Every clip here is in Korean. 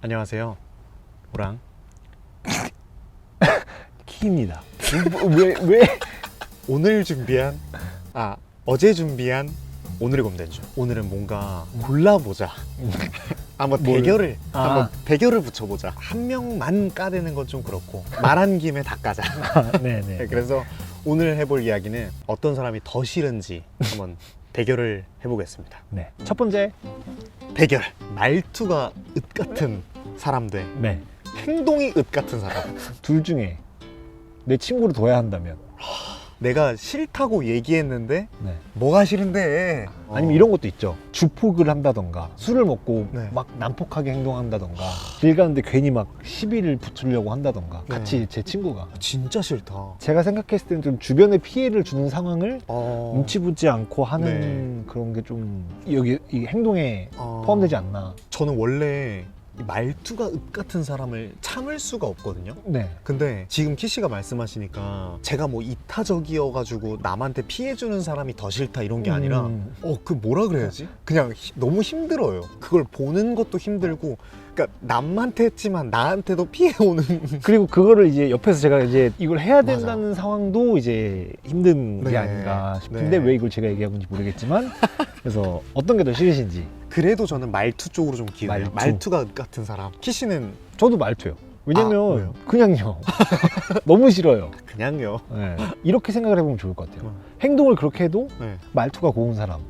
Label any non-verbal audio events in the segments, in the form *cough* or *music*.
안녕하세요. 호랑. *laughs* 키입니다. 왜, 왜? 오늘 준비한 아 어제 준비한 오늘의 곰단주. 오늘은 뭔가 골라보자. 한번 뭘? 대결을 아. 한번 대결을 붙여보자. 한 명만 까대는 건 좀 그렇고 말한 김에 다 까자. 네네. 네, 그래서 오늘 해볼 이야기는 어떤 사람이 더 싫은지 한번 대결을 해보겠습니다. 네. 첫 번째. 대결. 말투가 읒 같은 사람 대 네. 행동이 읒 같은 사람. 둘 중에 내 친구를 둬야 한다면. 내가 싫다고 얘기했는데 네. 뭐가 싫은데? 아니면 이런 것도 있죠. 주폭을 한다던가 술을 먹고 네. 막 난폭하게 행동한다던가 길 가는데 괜히 막 시비를 붙으려고 한다던가 네. 같이 제 친구가 진짜 싫다. 제가 생각했을 때는 좀 주변에 피해를 주는 상황을 어... 눈치 보지 않고 하는 그런 게 좀 여기 이 행동에 어... 포함되지 않나. 저는 원래 이 말투가 읍 같은 사람을 참을 수가 없거든요. 네. 근데 지금 키 씨가 말씀하시니까 제가 뭐 이타적이어가지고 남한테 피해주는 사람이 더 싫다 이런 게 아니라 음. 어 그 뭐라 그래야지? 그냥 히- 너무 힘들어요. 그걸 보는 것도 힘들고 그러니까 남한테 했지만 나한테도 피해 오는 *laughs* 그리고 그거를 이제 옆에서 제가 이제 이걸 해야. 된다는 상황도 이제 힘든 네. 게 아닌가 싶은데 네. 왜 이걸 제가 얘기하고 있는지 모르겠지만 *laughs* 그래서 어떤 게 더 싫으신지 그래도 저는 말투 쪽으로 좀 기울어요. 말투. 말투. 가 같은 사람. 키 씨는 저도 말투요. 왜냐면 아, 왜요? 그냥요. *laughs* 너무 싫어요. 그냥요. 네. 이렇게 생각을 해보면 좋을 것 같아요. 음. 행동을 그렇게 해도 네. 말투가 고운 사람.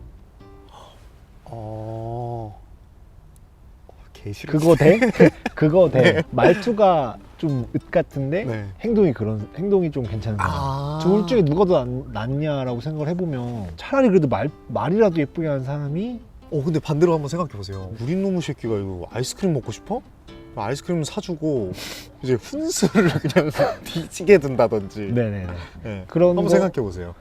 개 싫어. 그거 돼? *laughs* 그거 돼. 말투가 좀읒 같은데 네. 행동이 그런 행동이 좀 괜찮은 사람. 아. 둘 중에 누가 더 낫- 낫냐라고 생각을 해보면 차라리 그래도 말 말이라도 예쁘게 하는 사람이 어 근데 반대로 한번 생각해 보세요. 우리 놈의 새끼가 이거 아이스크림 먹고 싶어? 아이스크림 사주고 *laughs* 이제 훈수를 *laughs* 그냥 뒤지게 둔다든지. 네네네. 네. 그런 한번 거- 생각해 보세요.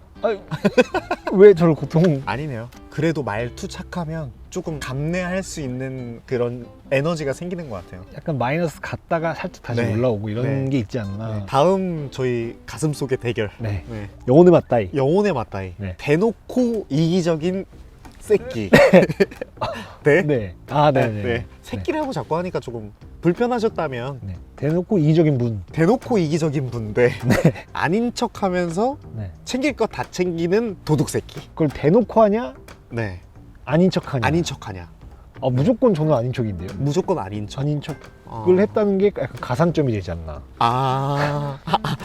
왜 저를 고통? 아니네요. 그래도 말투 착하면 조금 감내할 수 있는 그런 에너지가 생기는 것 같아요. 약간 마이너스 갔다가 살짝 다시 네. 올라오고 이런 네. 게 있지 않나. 네, 다음 저희 가슴 속의 대결. 네. 네. 영혼의 맞다이. 영혼의 맞다이. 네. 대놓고 이기적인 새끼. *laughs* 네? 네. 아, 네. 네네. 네. 새끼라고 자꾸 하니까 조금 불편하셨다면 네. 대놓고 이기적인 분. 대놓고 이기적인 분데 *laughs* 아닌 척하면서 네. 챙길 것 다 챙기는 도둑 새끼. 그걸 대놓고 하냐? 네. 아닌 척하냐? 아닌 척하냐. 아, 무조건 저는 아닌 척인데요. 무조건 아닌 척. 아닌 척을 어. 했다는 게 약간 가산점이 되지 않나. 아.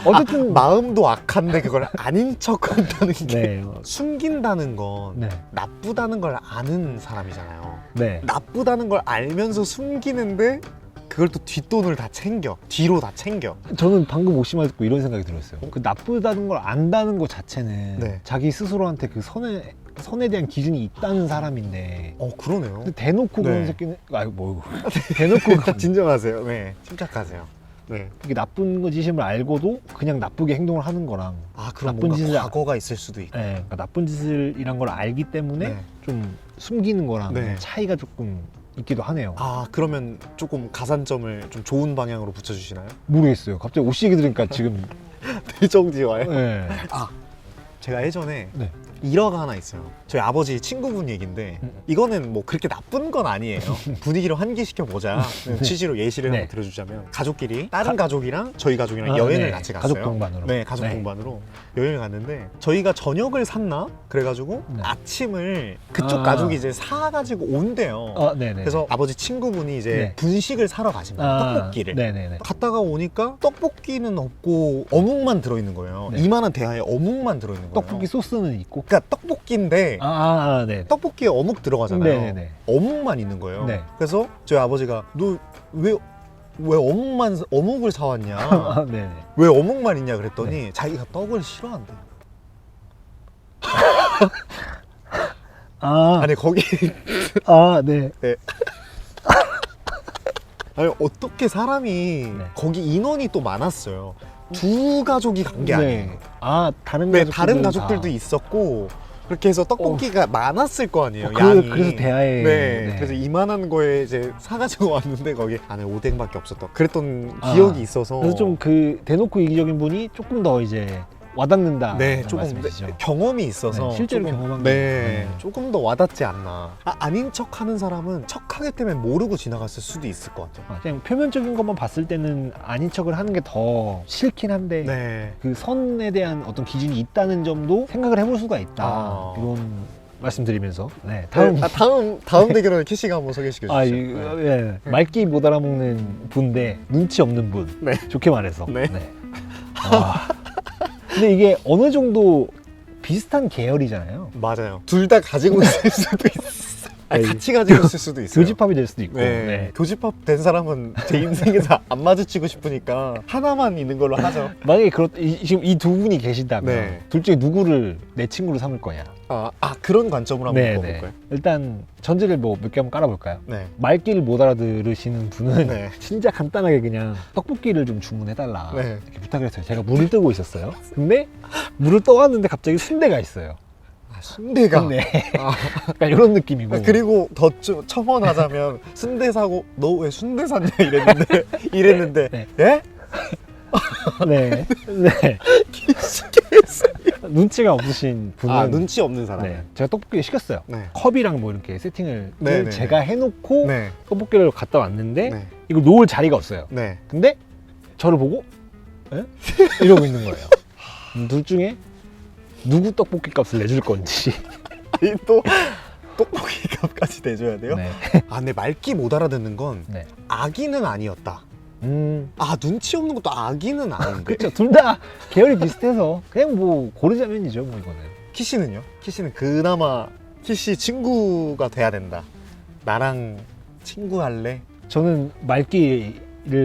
어쨌든 마음도 악한데 그걸 아닌 척 한다는 게 네. 숨긴다는 건 네. 나쁘다는 걸 아는 사람이잖아요. 네. 나쁘다는 걸 알면서 숨기는데 그걸 또 뒷돈을 다 챙겨. 뒤로 다 챙겨. 저는 방금 오시말 듣고 이런 생각이 들었어요. 그 나쁘다는 걸 안다는 것 자체는 네. 자기 스스로한테 그 선에 선에 대한 기준이 있다는 사람인데 어 그러네요. 근데 대놓고 네. 그런 새끼는 아유 뭐 *laughs* 대놓고 그- *laughs* 진정하세요. 네, 침착하세요. 네. 그게 나쁜 거 짓임을 알고도 그냥 나쁘게 행동을 하는 거랑 아 그럼 나쁜 뭔가 짓을 과거가 있을 수도 있고. 예, 그러니까 나쁜 짓을이란 걸 알기 때문에 네. 좀 숨기는 거랑 네. 차이가 조금 있기도 하네요. 아 그러면 조금 가산점을 좀 좋은 방향으로 붙여주시나요? 모르겠어요. 갑자기 오씨 얘기 들으니까 지금 *laughs* 대정지와요? 예. 제가 예전에 네. 일화가 하나 있어요. 저희 아버지 친구분 얘긴데 음. 이거는 뭐 그렇게 나쁜 건 아니에요. 분위기를 환기시켜 보자. 취지로 예시를 네. 한번 들어주자면 가족끼리 다른 가 족이랑 저희 가족이랑 아, 여행을 네. 같이 갔어요. 가족 동반으로. 네, 가족 네. 동반으로 여행을 갔는데 저희가 저녁을 샀나? 그래가지고 네. 아침을 그쪽 아. 가족이 이제 사가지고 온대요. 아, 네네. 그래서 아버지 친구분이 이제 네. 분식을 사러 가십니다. 아, 떡볶이를. 네네네. 갔다가 오니까 떡볶이는 없고 어묵만 들어있는 거예요. 네. 이만한 대하에 어묵만 들어있는 거예요. 떡볶이 소스는 있고. 그러니까 떡볶이인데 아, 아, 아, 네. 떡볶이에 어묵 들어가잖아요. 네네네. 어묵만 있는 거예요. 네. 그래서 저희 아버지가 너 왜 왜 어묵만 사- 어묵을 사왔냐? *laughs* 아, 네 네. 왜 어묵만 있냐 그랬더니 자기가 떡을 싫어한대. *laughs* 아, 아니 거기 아, 네. *laughs* 아니 어떻게 사람이 네. 거기 인원이 또 많았어요. 두 가족이 간 게 아니에요. 아, 다른 네, 가족들은 다른 다. 가족들도 있었고 그렇게 해서 떡볶이가 많았을 거 아니에요. 어, 그, 양이. 그래서 대하에. 네, 그래서 이만한 거에 이제 사가지고 *laughs* 왔는데 거기 안에 오뎅밖에 없었던 그랬던 아, 기억이 있어서 그래서 좀 그 대놓고 이기적인 분이 조금 더 이제 와닿는다. 네, 조금 말씀이시죠. 네, 경험이 있어서 네, 실제로 조금, 경험한 네, 네. 조금 더 와닿지 않나. 아, 아닌 척하는 사람은 척하기 때문에 모르고 지나갔을 수도 있을 것 같아요. 아, 그냥 표면적인 것만 봤을 때는 아닌 척을 하는 게 더 싫긴 한데 네. 그 선에 대한 어떤 기준이 있다는 점도 생각을 해볼 수가 있다. 아. 이런 말씀드리면서 네, 다음 다음 아, 다음 다음 대결은 키씨가 한번 소개시켜 주시죠. 아, 이, 예. 말기 못 알아먹는 분데 눈치 없는 분. 네. 좋게 말해서. 네. *laughs* 아. 근데 이게 어느 정도 비슷한 계열이잖아요. 맞아요. 둘 다 가지고 있을 수도 있어. 아니, 네. 같이 가지고 있을 수도 있어요. 교집합이 될 수도 있고. 네. 네. 교집합 된 사람은 제 인생에서 안 마주치고 싶으니까 하나만 있는 걸로 하죠. *laughs* 만약에 그렇, 이, 지금 이 두 분이 계신다면 네. 둘 중에 누구를 내 친구로 삼을 거냐? 아, 아 그런 관점으로 한번 네, 볼까요? 네. 일단 전제를 뭐 몇 개 한번 깔아볼까요? 네. 말귀를 못 알아들으시는 분은 네. *laughs* 진짜 간단하게 그냥 떡볶이를 좀 주문해달라 네. 이렇게 부탁을 했어요. 제가 물을 뜨고 있었어요. 근데 물을 떠왔는데 갑자기 순대가 있어요. 아, 순대가. 네. 아, 약간 이런 느낌이고. 아, 그리고 더 좀 첨언하자면 순대 사고 너 왜 순대 샀냐 이랬는데 *laughs* 이랬는데 네. 예? *laughs* 네. 네. 눈치가 없으신 분은 아 눈치 없는 사람. 네. 제가 떡볶이를 시켰어요. 네. 컵이랑 뭐 이렇게 세팅을 네, 네, 제가 해놓고 네. 떡볶이를 갖다 왔는데 네. 이걸 놓을 자리가 없어요. 네. 근데 저를 보고 에? 이러고 있는 거예요. 음, *laughs* 둘 중에 누구 떡볶이 값을 내줄 건지. *laughs* 아니 또 떡볶이 값까지 내줘야 돼요? 네. 아 근데 말기 못 알아듣는 건 네. 아기는 아니었다. 음. 아 눈치 없는 것도 아기는 아닌데. 그렇죠. 둘다 계열이 비슷해서 그냥 뭐 고르자면이죠, 뭐 이거는. 키씨는요? 키씨는 그나마 키씨 친구가 돼야 된다. 나랑 친구 할래? 저는 말기를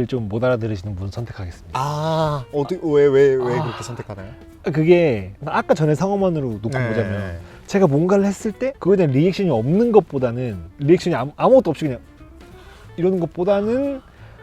좀 못 알아들으시는 분 선택하겠습니다. 아 어디 왜왜 왜 아. 그렇게 선택하나요? 그게 아까 전에 상황만으로 놓고 네. 보자면 제가 뭔가를 했을 때 그거에 대한 리액션이 없는 것보다는 리액션이 아무, 아무것도 없이 그냥 이러는 것보다는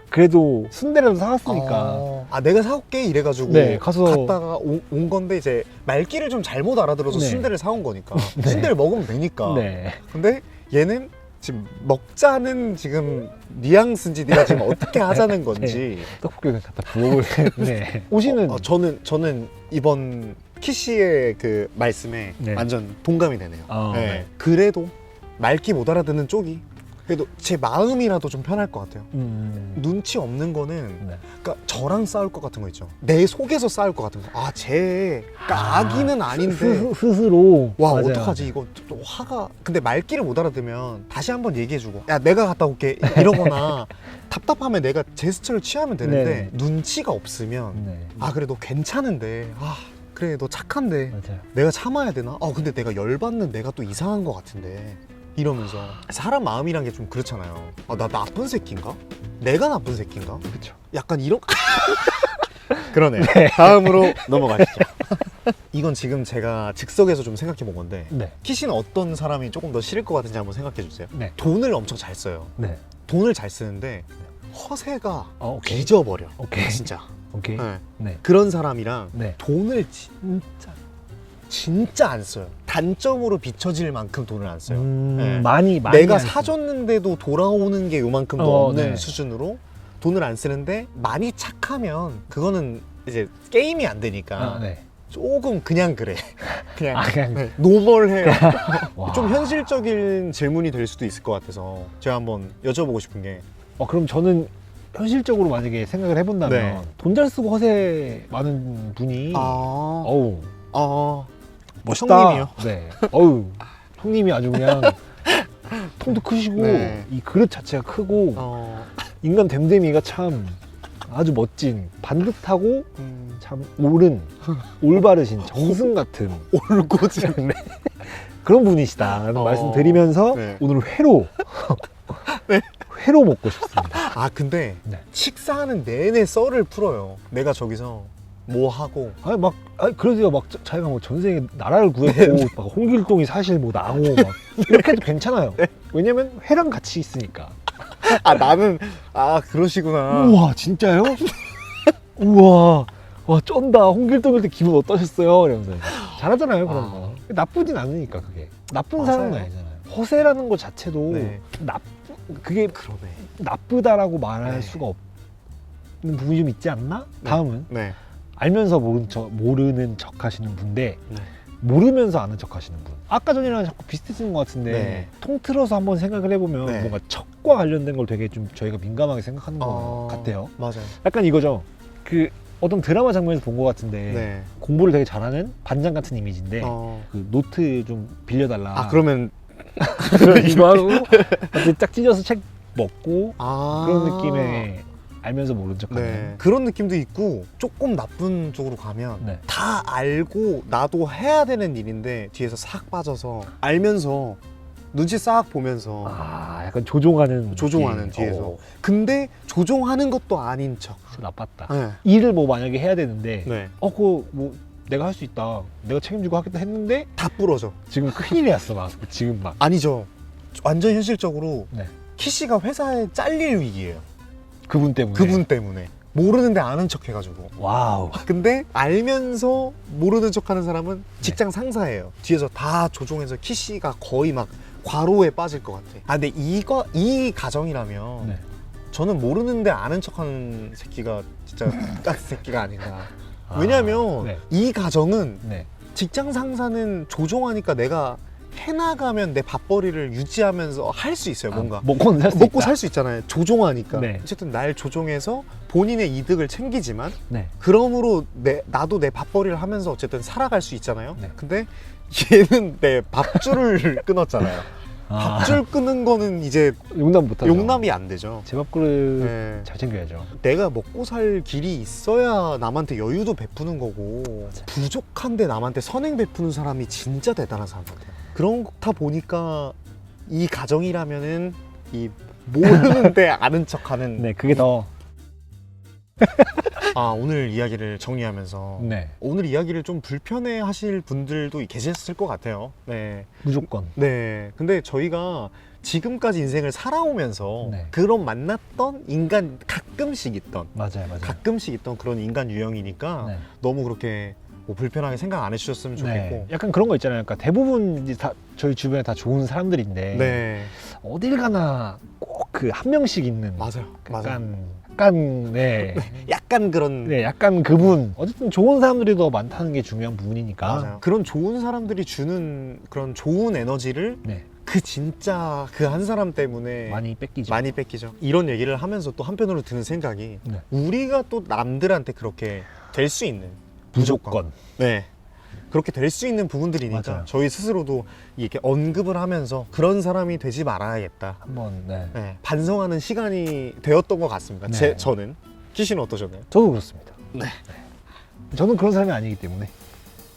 그래도 순대라도 사왔으니까 아, 아, 내가 사올게 이래가지고 네, 가서- 갔다가 오- 온 건데 이제 말귀를 좀 잘못 알아들어서 네. 순대를 사온 거니까 *laughs* 네. 순대를 먹으면 되니까 네. 근데 얘는 지금 먹자는 지금 뉘앙스인지 네가 지금 *laughs* 어떻게 하자는 건지 떡볶이를 갖다 부어볼 네. *laughs* 오시는 어, 어, 저는 저는 이번 키씨의 그 말씀에 네. 완전 동감이 되네요. 아, 네. 네. 그래도 말귀 못 알아듣는 쪽이 그래도 제 마음이라도 좀 편할 것 같아요. 음, 눈치 없는 거는 네. 그러니까 저랑 싸울 것 같은 거 있죠. 내 속에서 싸울 것 같은 거. 아, 쟤 그러니까 아, 아닌데 스, 스스로 와 맞아요. 어떡하지 이거 또 화가 근데 말귀를 못 알아들으면 다시 한번 얘기해주고 야 내가 갔다 올게 이러거나 *laughs* 답답하면 내가 제스처를 취하면 되는데 네. 눈치가 없으면 네. 아 그래 너 괜찮은데 아 그래 너 착한데 맞아요. 내가 참아야 되나? 아 근데 내가 열받는 내가 또 이상한 것 같은데 이러면서 사람 마음이란 게 좀 그렇잖아요 아 나 나쁜 새끼인가? 내가 나쁜 새끼인가? 그렇죠. 약간 이런 *laughs* 그러네 다음으로 넘어가시죠 이건 지금 제가 즉석에서 좀 생각해 본 건데 네. 키 씨는 어떤 사람이 조금 더 싫을 것 같은지 한번 생각해 주세요 네. 돈을 엄청 잘 써요 네. 돈을 잘 쓰는데 허세가 어, 오케이. 뒤져버려 오케이. 진짜 오케이. 네. 네. 그런 사람이랑 네. 돈을 진짜 진짜 안 써요. 단점으로 비춰질 만큼 돈을 안 써요. 음, 네. 많이 많이 내가 안 쓰- 사줬는데도 돌아오는 게 요만큼도 어, 없는 네. 수준으로 돈을 안 쓰는데 많이 착하면 그거는 이제 게임이 안 되니까 아, 네. 조금 그냥 그래. *laughs* 그냥, 아, 그냥- 네, 노멀해요. *laughs* 와. 좀 현실적인 질문이 될 수도 있을 것 같아서 제가 한번 여쭤보고 싶은 게 어, 그럼 저는 현실적으로 만약에 생각을 해본다면 네. 돈 잘 쓰고 허세 많은 분이 아, 어우 아, 멋있다. 형님이요? 네. 어우 형님이 아주 그냥 *laughs* 통도 크시고 네. 이 그릇 자체가 크고 어, 인간 됨됨이가 참 아주 멋진 반듯하고 음, 참 옳은 올바르신 *laughs* 정승 같은 올고지. *laughs* 네. 그런 분이시다라는 어. 말씀 드리면서 네. 오늘 회로 회로 먹고 싶습니다. 아 근데 네. 식사하는 내내 썰을 풀어요. 내가 저기서 뭐 하고 아니 막 아니 그래도요 막 자- 자기가 뭐 전생에 나라를 구했고 *laughs* 막 홍길동이 사실 뭐 나고 *laughs* 막 이렇게 해도 괜찮아요. 왜냐면 회랑 같이 있으니까. 아 나는 아 그러시구나. 우와 진짜요? 우와 와 쩐다 홍길동 일 때 기분 어떠셨어요? 이러면서 잘하잖아요 그런 아. 거 나쁘진 않으니까 그게 나쁜 맞아요. 사람은 아니잖아요 허세라는 것 자체도 네. 나 그게 그러네. 나쁘다라고 말할 네. 수가 없는 부분이 좀 있지 않나? 다음은 네. 알면서 모른 척, 모르는 척 하시는 분인데 네. 모르면서 아는 척 하시는 분. 아까 전이랑 자꾸 비슷해지는 것 같은데 네. 통틀어서 한번 생각을 해보면 네. 뭔가 척과 관련된 걸 되게 좀 저희가 민감하게 생각하는 것 어, 같아요. 맞아요. 약간 이거죠. 그 어떤 드라마 장면에서 본 것 같은데 네. 공부를 되게 잘하는 반장 같은 이미지인데 어. 그 노트 좀 빌려달라. 아 그러면 *laughs* 이거 하고 딱 찢어서 책 먹고 아 그런 느낌의 알면서 모른 척하는. 네. 그런 느낌도 있고 조금 나쁜 쪽으로 가면 네. 다 알고 나도 해야 되는 일인데 뒤에서 싹 빠져서 알면서 눈치 싹 보면서 아 약간 조종하는 조종하는 느낌. 뒤에서. 어, 근데 조종하는 것도 아닌 척. 나빴다. 네. 일을 뭐 만약에 해야 되는데 네. 어 그거 뭐 내가 할 수 있다. 내가 책임지고 하겠다 했는데 다 부러져. 지금 큰일이 났어 막 지금 막. 아니죠. 완전 현실적으로 네. 키 씨가 회사에 잘릴 위기예요. 그분 때문에. 그분 때문에 모르는데 아는 척 해가지고. 와우. 근데 알면서 모르는 척하는 사람은 네. 직장 상사예요. 뒤에서 다 조종해서 키 씨가 거의 막 과로에 빠질 것 같아. 아 근데 이거 이 가정이라면 네. 저는 모르는데 아는 척하는 새끼가 진짜 *laughs* 같은 새끼가 아닌가. 아, 왜냐면 네. 이 가정은 네. 직장 상사는 조종하니까 내가 해나가면 내 밥벌이를 유지하면서 할 수 있어요. 뭔가. 아, 먹고는 살수 먹고. 살 수 있잖아요. 조종하니까. 네. 어쨌든 날 조종해서 본인의 이득을 챙기지만 네. 그러므로 내, 나도 내 밥벌이를 하면서 어쨌든 살아갈 수 있잖아요. 네. 근데 얘는 내 밥줄을 *laughs* 끊었잖아요. 아, 밥줄 끊는 거는 이제 용납 못하죠. 용납이 안 되죠. 제 밥그릇 네. 잘 챙겨야죠. 내가 먹고 살 길이 있어야 남한테 여유도 베푸는 거고 부족한데 남한테 선행 베푸는 사람이 진짜 대단한 사람 같아요. 그렇다 보니까 이 가정이라면은 이 모르는데 아는 척하는 네, 그게 더 아 오늘 이야기를 정리하면서 네. 오늘 이야기를 좀 불편해 하실 분들도 계셨을 것 같아요. 네. 무조건. 네. 근데 저희가 지금까지 인생을 살아오면서 네. 그런 만났던 인간 가끔씩 있던 맞아요, 맞아요. 가끔씩 있던 그런 인간 유형이니까 네. 너무 그렇게 뭐 불편하게 생각 안 해주셨으면 좋겠고. 네. 약간 그런 거 있잖아요. 그러니까 대부분 이제 다 저희 주변에 다 좋은 사람들인데 네. 어딜 가나 꼭 그 한 명씩 있는 맞아요. 맞아요. 약간 약간 네. *laughs* 약간 그런 네, 약간 그분 어쨌든 좋은 사람들이 더 많다는 게 중요한 부분이니까. 맞아요. 그런 좋은 사람들이 주는 그런 좋은 에너지를 네. 그 진짜 그 한 사람 때문에 많이 뺏기죠. 많이 뺏기죠. 이런 얘기를 하면서 또 한편으로 드는 생각이 네. 우리가 또 남들한테 그렇게 될 수 있는 무조건. 네 그렇게 될 수 있는 부분들이니까 맞아요. 저희 스스로도 이렇게 언급을 하면서 그런 사람이 되지 말아야겠다. 한번 네. 네, 반성하는 시간이 되었던 것 같습니다. 네. 제 저는 키 씨는 어떠셨나요? 저도 그렇습니다. 네. 저는 그런 사람이 아니기 때문에.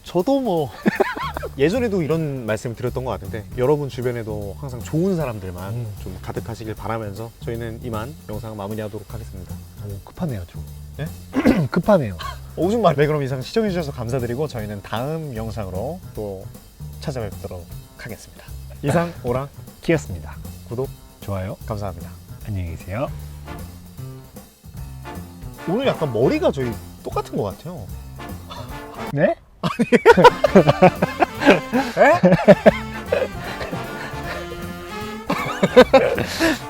저도 뭐 *laughs* 예전에도 이런 말씀을 드렸던 것 같은데 여러분 주변에도 항상 좋은 사람들만 음. 좀 가득하시길 바라면서 저희는 이만 영상 마무리하도록 하겠습니다. 오, 급하네요, 좀. 네? *clears throat* 급하네요. *laughs* 오줌 말. 네 그럼 이상 시청해주셔서 감사드리고 저희는 다음 영상으로 또 찾아뵙도록 하겠습니다. 이상 오랑 키였습니다. 구독 좋아요. 감사합니다. 안녕히 계세요. 오늘 약간 머리가 저희 똑같은 것 같아요. 네? *laughs* 에? *laughs*